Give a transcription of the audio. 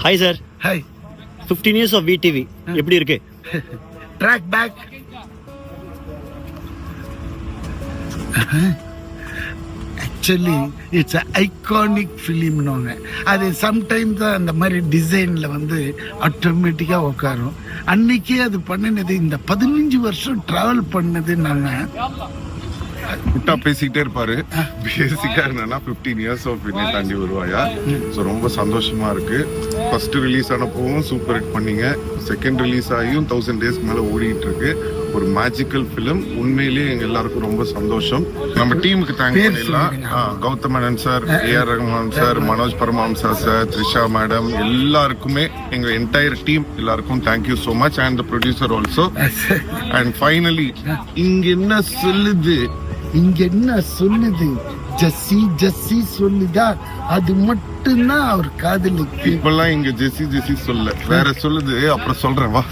Hi sir hi fifteen years of VTV எப்படி இருக்கு? Track back actually it's iconic ஃபிலிம்னுவாங்க அது sometimes தான் அந்த மாதிரி டிசைனில் வந்து ஆட்டோமேட்டிக்காக உட்காரும் அன்னைக்கே அது பண்ணினது இந்த பதினஞ்சு வருஷம் ட்ராவல் பண்ணது நாங்கள் விட்டா பேசிக்கிட்டே இருப்பாரு. பேசிக்கா என்னன்னா 15 இயர்ஸ் ஆஃப் வினை தாண்டி வருவாயா? ஸோ ரொம்ப சந்தோஷமா இருக்கு. ஃபர்ஸ்ட் ரிலீஸ் ஆனப்பவும் சூப்பர் ஹிட் பண்ணீங்க. செகண்ட் ரிலீஸ் ஆகியும் தௌசண்ட் டேஸ்க்கு மேல ஓடிட்டு இருக்கு. ஒரு மேஜிக்கல் ஃபிலிம் உண்மையிலேயே எங்க எல்லாருக்கும் ரொம்ப சந்தோஷம். நம்ம டீமுக்கு தேங்க் பேர் பண்ணிடலாம். சொல்லுங்க. ஆ, Gautham Menon sir A R Rahman sir Manoj Paramahamsa sir Trisha madam எல்லாருக்குமே எங்க என்டையர் டீம் எல்லாருக்கும் thank you so much and producer also and finally இங்க என்ன சொல்லுது? இங்க என்ன சொல்லுது? ஜஸ்ஸி ஜஸ்ஸி சொல்லுதா? அது மட்டும்தான் அவர் காதலுக்கு. இப்பெல்லாம் இங்க ஜெஸ்ஸி ஜெஸ்ஸி சொல்ல. வேற சொல்லுது அப்புறம் சொல்றேன் வா.